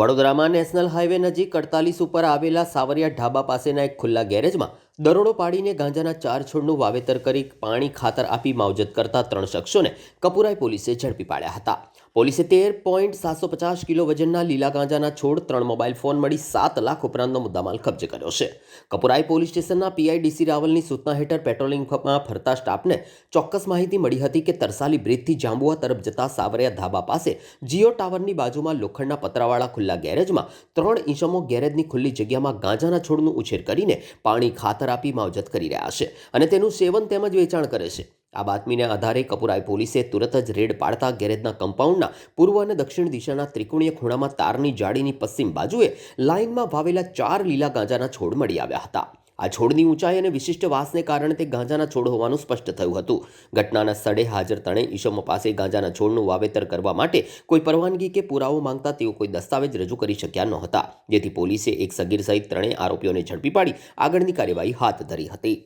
વડોદરામાં national highway નજીક અડતાલીસ ઉપર આવેલા સાવરિયા ઢાબા પાસેના એક ખુલ્લા ગેરેજમાં દરોડો પાડીને ગાંજાના ચાર છોડનું વાવેતર કરી પાણી ખાતર આપી માવજત કરતા ત્રણ શખ્સોને કપુરાઈ પોલીસે ઝડપી પાડ્યા હતા. પોલીસે તેર પોઈન્ટ સાતસો પચાસ કિલો વજનના લીલા ગાંજાના છોડ, ત્રણ મોબાઈલ ફોન મળી સાત લાખ ઉપરાંતનો મુદ્દામાલ કબજે કર્યો છે. કપુરાઈ પોલીસ સ્ટેશનના પીઆઈડીસી રાવલની સૂચના હેઠળ પેટ્રોલિંગમાં ફરતા સ્ટાફને ચોક્કસ માહિતી મળી હતી કે તરસાલી બ્રિજથી જાંબુઆ તરફ જતા સાવરિયા ધાબા પાસે જીઓ ટાવરની બાજુમાં લોખંડના પતરાવાળા ખુલ્લા ગેરેજમાં ત્રણ ઇંચમો ગેરેજની ખુલ્લી જગ્યામાં ગાંજાના છોડનું ઉછેર કરીને પાણી ખાતર આપી માવજત કરી રહ્યા છે અને તેનું સેવન તેમજ વેચાણ કરે છે. આ બાતમીને આધારે કપુરાઈ પોલીસે તુરત જ રેડ પાડતા ગેરેજના કમ્પાઉન્ડના પૂર્વ અને દક્ષિણ દિશાના ત્રિકોણીય ખૂણામાં તારની જાળીની પશ્ચિમ બાજુએ લાઇનમાં વાવેલા ચાર લીલા ગાંજાના છોડ મળી આવ્યા હતા. આ છોડની ઊંચાઈ અને વિશિષ્ટ વાસને કારણે તે ગાંજાના છોડ હોવાનું સ્પષ્ટ થયું હતું. ઘટનાના સ્થળે હાજર ત્રણેય ઈસમો પાસે ગાંજાના છોડનું વાવેતર કરવા માટે કોઈ પરવાનગી કે પુરાવો માંગતા તેઓ કોઈ દસ્તાવેજ રજૂ કરી શક્યા નહોતા, જેથી પોલીસે એક સગીર સહિત ત્રણેય આરોપીઓને ઝડપી પાડી આગળની કાર્યવાહી હાથ ધરી હતી.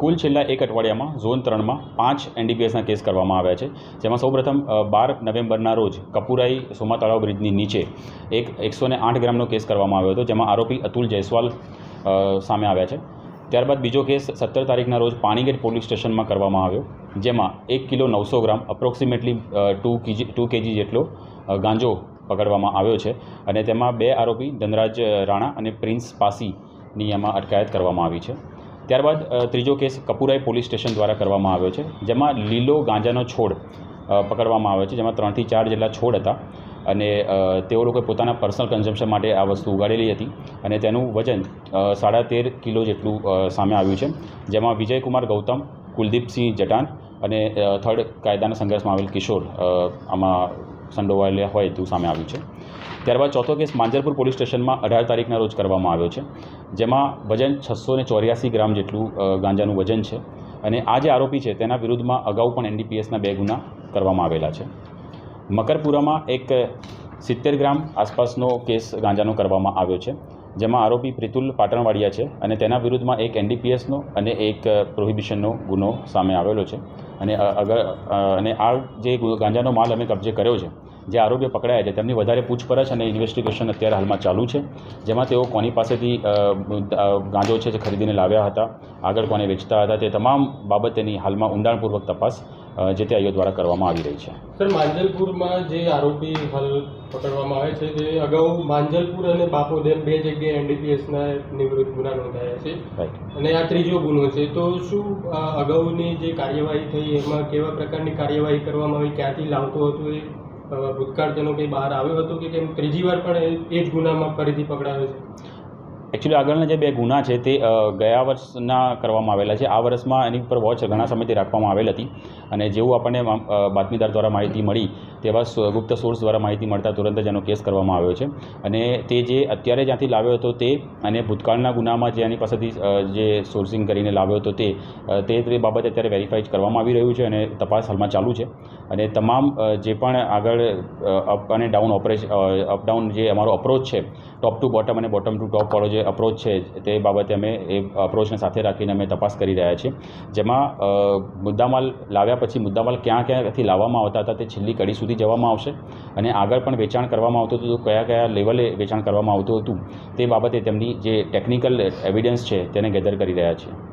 કુલ છેલ્લા એક અઠવાડિયામાં ઝોન ત્રણમાં પાંચ એનડીપીએસના કેસ કરવામાં આવ્યા છે, જેમાં સૌપ્રથમ બાર નવેમ્બરના રોજ કપુરાઈ સોમા તળાવ બ્રિજની નીચે એક એકસો આઠ ગ્રામનો કેસ કરવામાં આવ્યો હતો, જેમાં આરોપી અતુલ જયસ્વાલ સામે આવ્યા છે. ત્યારબાદ બીજો કેસ સત્તર તારીખના રોજ પાણીગેટ પોલીસ સ્ટેશનમાં કરવામાં આવ્યો, જેમાં એક કિલો નવસો gram approximately two KG two KG જેટલો ગાંજો પકડવામાં આવ્યો છે અને તેમાં બે આરોપી ધનરાજ રાણા અને પ્રિન્સ પાસીની એમાં અટકાયત કરવામાં આવી છે. ત્યારબાદ ત્રીજો કેસ કપુરાઈ પોલીસ સ્ટેશન દ્વારા કરવામાં આવ્યો છે, જેમાં લીલો ગાંજાનો છોડ પકડવામાં આવ્યો છે, જેમાં ત્રણથી ચાર જેટલા છોડ હતા. અને તેઓ લોકોએ પોતાના પર્સનલ કન્ઝમ્પશન માટે આ વસ્તુ ઉગાડેલી હતી અને તેનું વજન સાડા તેર કિલો જેટલું સામે આવ્યું છે. જેમાં વિજયકુમાર ગૌતમ, કુલદીપસિંહ જટાન અને થર્ડ કાયદાના સંઘર્ષમાં આવેલ કિશોર આમાં સંડોવાયેલા હોય તેવું સામે આવ્યું છે. ત્યારબાદ ચોથો કેસ માંજરપુર પોલીસ સ્ટેશનમાં અઢાર તારીખના રોજ કરવામાં આવ્યો છે, જેમાં વજન છસો ને ચોર્યાસી ગ્રામ જેટલું ગાંજાનું વજન છે અને આ જે આરોપી છે તેના વિરુદ્ધમાં અગાઉ પણ એનડીપીએસના બે ગુના કરવામાં આવેલા છે. મકરપુરામાં એક સિત્તેર ગ્રામ આસપાસનો કેસ ગાંજાનો કરવામાં આવ્યો છે, જેમાં આરોપી પ્રિતુલ પાટણવાડિયા છે અને તેના વિરુદ્ધમાં એક એનડીપીએસનો અને એક પ્રોહિબિશનનો ગુનો સામે આવેલો છે. અને અગર અને આ જે ગાંજાનો માલ અમે કબજે કર્યો છે, જે આરોપીઓ પકડાયા છે, તેમની વધારે પૂછપરછ અને ઇન્વેસ્ટિગેશન અત્યારે હાલમાં ચાલુ છે, જેમાં તેઓ કોની પાસેથી ગાંજો છે જે ખરીદીને લાવ્યા હતા, આગળ કોને વેચતા હતા, તે તમામ બાબતેની હાલમાં ઊંડાણપૂર્વક તપાસ જે તે આઈઓ દ્વારા કરવામાં આવી રહી છે. સર માંજલપુરમાં જે આરોપી હાલ પકડવામાં આવે છે તે અગાઉ માંજલપુર અને બાપોદેમ બે જગ્યાએ એનડીપીએસના નિવૃત્ત ગુના નોંધાયા છે. અને આ ત્રીજો ગુનો છે. તો શું અગાઉની જે કાર્યવાહી થઈ એમાં કેવા પ્રકારની કાર્યવાહી કરવામાં આવી? ક્યાંથી લાવતો હતો એ? ભૂતકાળ તેનો કંઈ બહાર આવ્યો હતો કે કેમ? ત્રીજી વાર પણ એ- એ જ ગુનામાં ફરીથી પકડાયો છે? એકચ્યુઅલી આગળના જે બે ગુના છે તે ગયા વર્ષના કરવામાં આવેલા છે. આ વર્ષમાં એની ઉપર વોચ ઘણા સમયથી રાખવામાં આવેલ હતી અને જેવું આપણને બાતમીદાર દ્વારા માહિતી મળી તેવા ગુપ્ત સોર્સ દ્વારા માહિતી મળતા તુરંત જ એનો કેસ કરવામાં આવ્યો છે. અને તે જે અત્યારે જ્યાંથી લાવ્યો હતો તે અને ભૂતકાળના ગુનામાં જે એની પાસેથી જે સોર્સિંગ કરીને લાવ્યો હતો તે તે બાબતે અત્યારે વેરીફાઈ કરવામાં આવી રહ્યું છે અને તપાસ હાલમાં ચાલુ છે. અને તમામ જે પણ આગળ અપ અને ડાઉન ઓપરેશન અપડાઉન જે અમારો અપ્રોચ છે ટોપ ટુ બોટમ અને બોટમ ટુ ટોપ વાળો જે અપ્રોચ છે તે બાબતે અમે એ અપ્રોચને સાથે રાખીને અમે તપાસ કરી રહ્યા છીએ. જેમાં મુદ્દામાલ લાવ્યા પછી મુદ્દામાલ ક્યાં ક્યાંથી લાવવામાં આવતા હતા તે છેલ્લી કડી સુધી જવામાં આવશે અને આગળ પણ વેચાણ કરવામાં આવતું હતું, કયા કયા લેવલે વેચાણ કરવામાં આવતું હતું તે બાબતે તેમની જે ટેકનિકલ એવિડન્સ છે તેને ગેધર કરી રહ્યા છીએ.